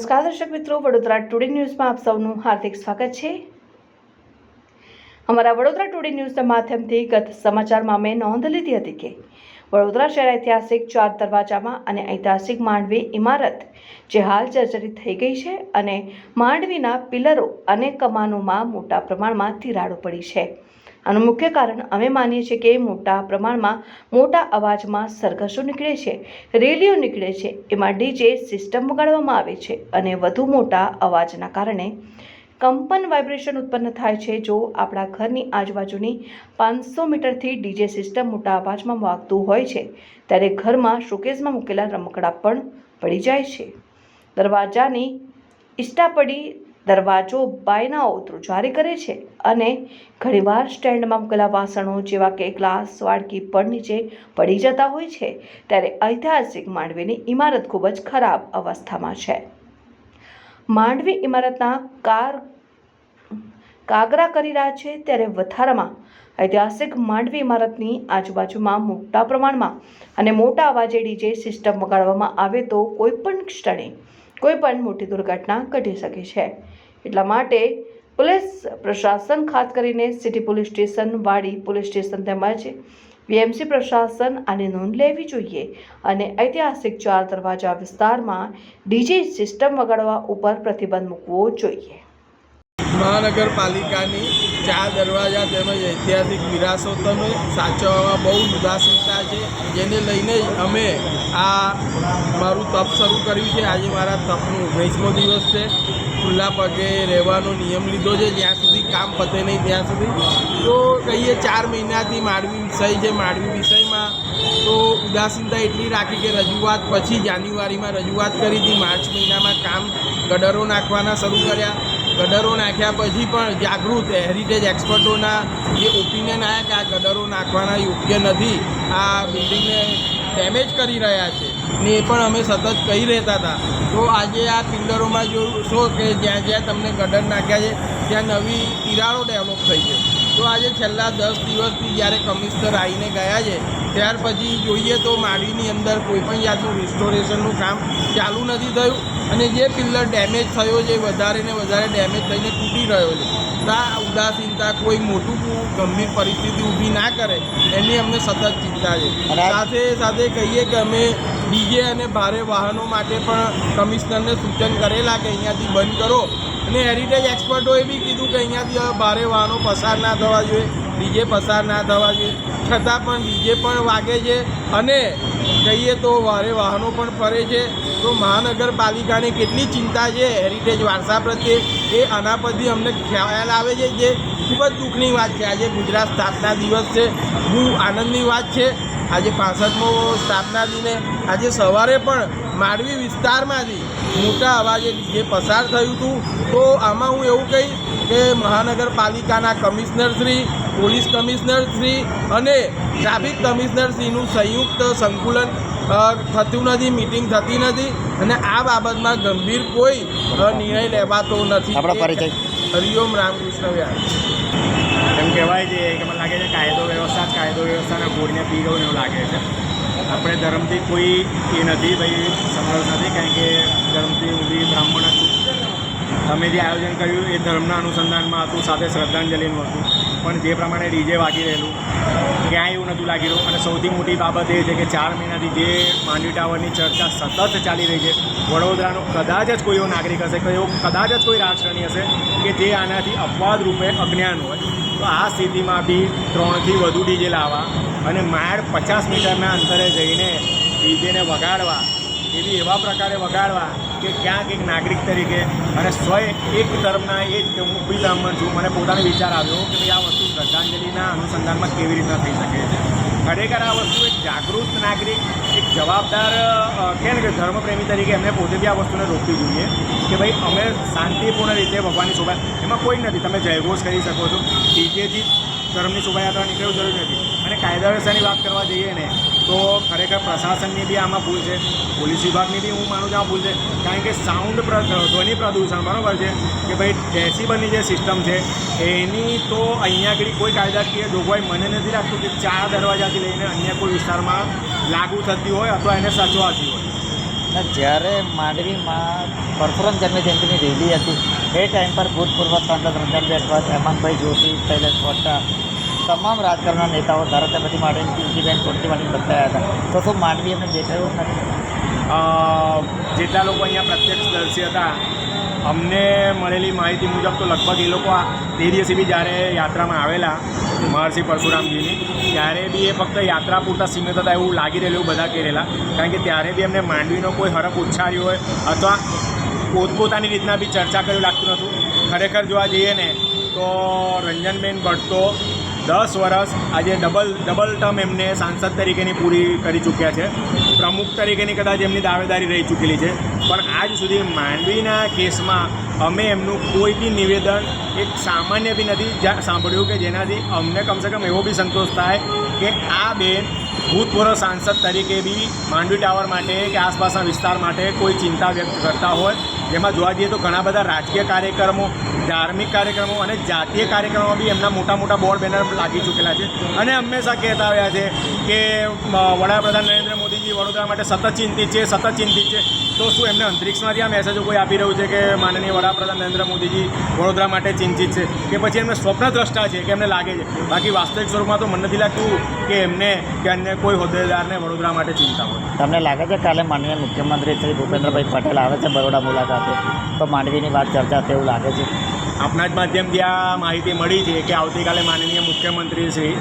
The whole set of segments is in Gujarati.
નમસ્કાર દર્શક મિત્રો, વડોદરા ટુડે ન્યૂઝમાં આપ સૌનું હાર્દિક સ્વાગત છે. અમારા વડોદરા ટુડે ન્યૂઝના માધ્યમથી ગત સમાચારમાં મેં નોંધ લીધી હતી કે વડોદરા શહેર ઐતિહાસિક ચાર દરવાજામાં અને ઐતિહાસિક માંડવી ઇમારત, જે હાલ જર્જરિત થઈ ગઈ છે અને માંડવીના પિલરો અને કમાનોમાં મોટા પ્રમાણમાં તિરાડો પડી છે. આનું મુખ્ય કારણ અમે માનીએ છીએ કે મોટા પ્રમાણમાં મોટા અવાજમાં સરઘસો નીકળે છે, રેલીઓ નીકળે છે, એમાં ડીજે સિસ્ટમ વગાડવામાં આવે છે અને વધુ મોટા અવાજના કારણે કંપન વાઇબ્રેશન ઉત્પન્ન થાય છે. જો આપણા ઘરની આજુબાજુની પાંચસો મીટરથી ડીજે સિસ્ટમ મોટા અવાજમાં વાગતું હોય છે, ત્યારે ઘરમાં શોકેસમાં મૂકેલા રમકડા પણ પડી જાય છે. દરવાજાની ઇષ્ટાપડી દરવાજો બાયનાઓ જારી કરે છે અને ઘણીવાર સ્ટેન્ડમાં મૂકેલા વાસણો જેવા કે ગ્લાસ, વાડકી પણ નીચે પડી જતા હોય છે ત્યારે ઐતિહાસિક માંડવીની ઇમારત ખૂબ જ ખરાબ અવસ્થામાં છે. માંડવી ઇમારતના કાર, કાગરા કરી રહ્યા છે ત્યારે વધારામાં ઐતિહાસિક માંડવી ઇમારતની આજુબાજુમાં મોટા પ્રમાણમાં અને મોટા અવાજે ડીજે સિસ્ટમ વગાડવામાં આવે તો કોઈ પણ ક્ષણે કોઈ પણ મોટી દુર્ઘટના ઘટી શકે છે. એટલા માટે પોલીસ પ્રશાસન, ખાસ કરીને city police station, Wadi police station તેમજ બીએમસી પ્રશાસન આની નોંધ લેવી જોઈએ અને ઐતિહાસિક ચાર દરવાજા વિસ્તારમાં ડીજે સિસ્ટમ વગાડવા ઉપર પ્રતિબંધ મૂકવો જોઈએ. મહાનગરપાલિકાની ચાર દરવાજા તેમજ ઐતિહાસિક વિરાસતોને સાચવવામાં બહુ ઉદાસીનતા છે. જેને લઈને અમે આ મારું તપ શરૂ કર્યું છે. આજે મારા તપનો ઓગણીસમો દિવસ છે. ખુલ્લા પગે રહેવાનો નિયમ લીધો છે. જ્યાં સુધી કામ પતે નહીં ત્યાં સુધી. તો કહીએ ચાર મહિનાથી માળવી વિષય છે. માળવી વિષયમાં તો ઉદાસીનતા એટલી રાખી કે રજૂઆત પછી જાન્યુઆરીમાં રજૂઆત કરી હતી. માર્ચ મહિનામાં કામ ગડરો નાખવાના શરૂ કર્યા. ગડરો નાખ્યા પછી પણ જાગૃત હેરિટેજ એક્સપર્ટોના જે ઓપિનિયન આવ્યા કે આ ગડરો નાખવાના યોગ્ય નથી. આ બિલ્ડિંગને ડેમેજ કરી રહ્યા છે. ને એ પણ અમે સતત કહી રહેતા હતા. તો આજે આ પિલ્લરોમાં જોશો કે જ્યાં જ્યાં તમને ગડર નાખ્યા છે, ત્યાં નવી તિરાડો ડેવલપ થઈ છે. તો આજે છેલ્લા દસ દિવસથી જ્યારે કમિશનર આવીને ગયા છે ત્યાર પછી જોઈએ તો માંડવીની અંદર કોઈ પણ જાતનું રિસ્ટોરેશનનું કામ ચાલુ નથી થયું અને જે પિલ્લર ડેમેજ થયો છે વધારે ને વધારે ડેમેજ થઈને તૂટી રહ્યો છે. તો આ ઉદાસીનતા કોઈ મોટું ગંભીર પરિસ્થિતિ ઊભી ના કરે એની અમને સતત ચિંતા છે. સાથે સાથે કહીએ કે અમે ડીજે અને ભારે વાહનો માટે પણ કમિશનરને સૂચન કરેલા કે અહીંયાથી બંધ કરો. અને હેરિટેજ એક્સપર્ટોએ બી કીધું કે અહીંયાથી હવે ભારે વાહનો પસાર ના થવા જોઈએ ડીજે પસાર ના થવા જોઈએ. છતાં પણ ડીજે પણ વાગે છે અને કહીએ તો ભારે વાહનો પણ ફરે છે. તો મહાનગરપાલિકાને કેટલી ચિંતા છે હેરિટેજ વારસા પ્રત્યે? એ આના પરથી અમને ખ્યાલ આવે છે જે ખૂબ જ દુઃખની વાત છે. આજે ગુજરાત સ્થાપના દિવસ છે. બહુ આનંદની વાત છે. આજે પાસઠમો સ્થાપના દિને આજે સવારે પણ માંડવી વિસ્તારમાંથી મોટા અવાજે જે પસાર થયું હતું તો આમાં હું એવું કહીશ કે મહાનગરપાલિકાના commissioner Shri police commissioner Shri અને ટ્રાફિક કમિશનર શ્રીનું સંયુક્ત સંકુલન થતું નથી મિટિંગ થતી નથી અને આ બાબતમાં ગંભીર કોઈ નિર્ણય લેવાતો નથી. હરિઓમ રામકૃષ્ણ વ્યાસ. એમ કહેવાય છે કે મને લાગે છે કાયદો વ્યવસ્થા જ કાયદો વ્યવસ્થાના ગોળને પી ગયું એવું લાગે છે. આપણે ધર્મથી કોઈ એ નથી ભાઈ સંઘર્ષ નથી, કારણ કે ધર્મથી હું બ્રાહ્મણ છું. અમે જે આયોજન કર્યું એ ધર્મના અનુસંધાનમાં હતું, સાથે શ્રદ્ધાંજલિનું હતું. પણ જે પ્રમાણે ડીજે વાગી રહેલું ક્યાંય એવું નહોતું લાગી રહ્યું. અને સૌથી મોટી બાબત એ છે કે ચાર મહિનાથી જે માંડવી ટાવરની ચર્ચા સતત ચાલી રહી છે, વડોદરાનો કદાચ જ કોઈ એવો નાગરિક હશે કે એવો કદાચ જ કોઈ રાજકારણી હશે કે જે આનાથી અપવાદ રૂપે અજ્ઞાન હોય. તો આ સ્થિતિમાં બી ત્રણથી વધુ ડીજે લાવવા અને માળ પચાસ મીટરના અંતરે જઈને ડીજેને વગાડવા, એવી એવા પ્રકારે વગાડવા કે ક્યાંક એક નાગરિક તરીકે અને સ્વય એક ધર્મના એ જ હું બી બ્રાહ્મણ છું, મને પોતાનો વિચાર આવ્યો કે ભાઈ આ વસ્તુ શ્રદ્ધાંજલિના અનુસંધાનમાં કેવી રીતના થઈ શકે છે. ખરેખર આ વસ્તુ એક જાગૃત નાગરિક, એક જવાબદાર કે ને કે ધર્મપ્રેમી તરીકે એમને પોતે બી આ વસ્તુને રોકવી જોઈએ કે ભાઈ અમે શાંતિપૂર્ણ રીતે ભગવાનની શોભા, એમાં કોઈ નથી, તમે જયઘોષ કરી શકો છો. ડીજેથી ધર્મની શોભાયાત્રા નીકળવું જરૂરી નથી. અને કાયદા વ્યવસ્થાની વાત કરવા જઈએ ને તો ખરેખર પ્રશાસનની બી આમાં ભૂલ છે, પોલીસ વિભાગની બી હું માનું છું આ ભૂલ છે. કારણ કે સાઉન્ડ ધ્વનિ પ્રદૂષણ બરાબર છે કે ભાઈ ડેસીબલની જે સિસ્ટમ છે, એની તો અહીંયા આગળ કોઈ કાયદાકીય જોગવાઈ મને નથી લાગતું કે ચાર દરવાજાથી લઈને અન્ય કોઈ વિસ્તારમાં લાગુ થતી હોય અથવા એને સચવાતી હોય. જ્યારે માંડવીમાં પરશુરામ જન્મજયંતિની રેલી હતી, એ ટાઈમ પર ભૂતપૂર્વ સાંસદ રંજનબેન ભટ્ટ હેમંતભાઈ જોશી, શૈલેષ વોટા તમામ રાજકારણના નેતાઓ ધારાસભ્યથી માટે પિંકીબેન ચોટથી માટે આવ્યા હતા. તો શું માંડવી એમને દેખાયું નથી જેટલા લોકો અહીંયા પ્રત્યક્ષદર્શી હતા, અમને મળેલી માહિતી મુજબ તો લગભગ એ લોકો તે દિવસે બી જ્યારે યાત્રામાં આવેલા, મહર્ષિ પરશુરામજીની, ત્યારે બી એ ફક્ત યાત્રા પૂરતા સીમિત હતા એવું લાગી રહેલું બધા કહેલા કારણ કે ત્યારે બી એમને માંડવીનો કોઈ હરફ ઉચ્ચાર્યો હોય અથવા પોતપોતાની રીતના બી ચર્ચા કર્યું લાગતું નહોતું. ખરેખર જોવા જઈએ ને, તો રંજનબેન ભટ્ટ દસ વર્ષ આજે ડબલ ડબલ ટર્મ એમને સાંસદ તરીકેની પૂરી કરી ચૂક્યા છે. પ્રમુખ તરીકેની કદાચ એમની દાવેદારી રહી ચૂકેલી છે. પણ આજ સુધી માંડવીના કેસમાં અમે એમનું કોઈ બી નિવેદન એક સામાન્ય બી નથી સાંભળ્યું કે જેનાથી અમને કમસે કમ એવો બી સંતોષ થાય કે આ બેન ભૂતપૂર્વ સાંસદ તરીકે બી માંડવી ટાવર માટે કે આસપાસના વિસ્તાર માટે કોઈ ચિંતા વ્યક્ત કરતા હોય. જેમાં જોવા જઈએ તો ઘણા બધા રાજકીય કાર્યક્રમો, ધાર્મિક કાર્યક્રમો અને જાતીય કાર્યક્રમો બી એમના મોટા મોટા બોર્ડ બેનર લાગી ચૂકેલા છે. અને હંમેશા કહેતા આવ્યા છે કે વડાપ્રધાન નરેન્દ્ર મોદીજી વડોદરા માટે સતત ચિંતિત છે, સતત ચિંતિત છે. તો શું એમને અંતરિક્ષમાંથી આ મેસેજો કોઈ આપી રહ્યું છે કે માનનીય વડાપ્રધાન નરેન્દ્ર મોદીજી વડોદરા માટે ચિંતિત છે? કે પછી એમને સ્વપ્નદ્રષ્ટા છે કે એમને લાગે છે? બાકી વાસ્તવિક સ્વરૂપમાં તો મને નથી લાગતું કે એમને કે અન્ય કોઈ હોદ્દેદારને વડોદરા માટે ચિંતા હોય? તમને લાગે છે કાલે માનનીય મુખ્યમંત્રી શ્રી ભૂપેન્દ્રભાઈ પટેલ આવે છે બરોડા મુલાકાતે? તો માંડવીની વાત ચર્ચા તેવું લાગે છે. આપના જ માધ્યમથી આ માહિતી મળી છે કે આવતીકાલે માનનીય મુખ્યમંત્રી શ્રી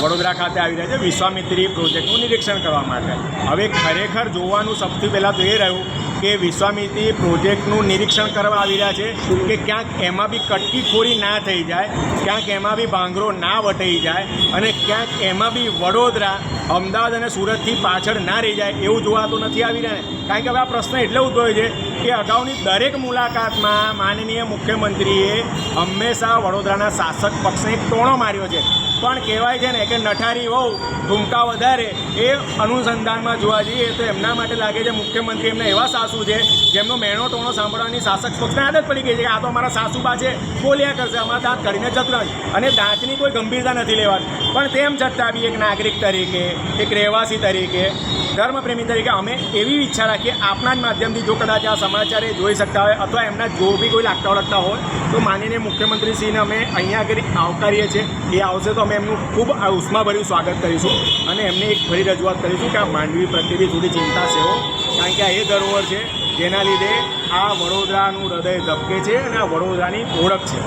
વડોદરા ખાતે આવી રહ્યા છે વિશ્વામિત્રી પ્રોજેક્ટનું નિરીક્ષણ કરવા માટે. હવે ખરેખર જોવાનું સૌથી પહેલાં તો એ રહ્યું કે વિશ્વામિત્રી પ્રોજેક્ટનું નિરીક્ષણ કરવા આવી રહ્યા છે કે ક્યાંક એમાં બી કટકીખોરી ના થઈ જાય, ક્યાંક એમાં બી ભાંગરો ના વટાઈ જાય અને ક્યાંક એમાં બી વડોદરા, અમદાવાદ અને સુરતથી પાછળ ના રહી જાય એવું જોવા તો નથી આવી રહ્યા. કારણ કે હવે આ પ્રશ્ન એટલે ઉદ્ભવ્યો છે કે અગાઉની દરેક મુલાકાતમાં માનનીય મુખ્યમંત્રીએ હંમેશા વડોદરાના શાસક પક્ષને ટોણો માર્યો છે. પણ કહેવાય છે ને કે નઠારી વહુ ઠુમકા વધારે, એ અનુસંધાનમાં જોવા જઈએ તો એમના માટે લાગે છે મુખ્યમંત્રી એમને એવા સાસુ છે, જેમનો મેણો ટોણો સાંભળવાની શાસક પક્ષને આદત પડી ગઈ છે કે આ તો અમારા સાસુબા છે, બોલ્યા કરશે, અમારા દાંત કરીને જતરા અને દાંતની કોઈ ગંભીરતા નથી લેવાની. પણ તેમ છતાં બી એક નાગરિક તરીકે, એક રહેવાસી તરીકે ધર્મપ્રેમી તરીકે અમે એવી ઈચ્છા રાખીએ, આપના જ માધ્યમથી જો કદાચ આ સમાચાર એ જોઈ શકતા હોય અથવા એમના જો બી કોઈ લાગતા ઓળખતા હોય, તો માનીને મુખ્યમંત્રીશ્રીને અમે અહીંયા આગળ આવકારીએ છીએ. એ આવશે તો અમે એમનું ખૂબ ઉષ્માભર્યું સ્વાગત કરીશું અને એમને એક ફરી રજૂઆત કરીશું કે આ માંડવી પ્રત્યે બી થોડી ચિંતા સેવો કારણ કે આ એ ધરોહર છે જેના લીધે આ વડોદરાનું હૃદય ધબકે છે અને આ વડોદરાની ઓળખ છે.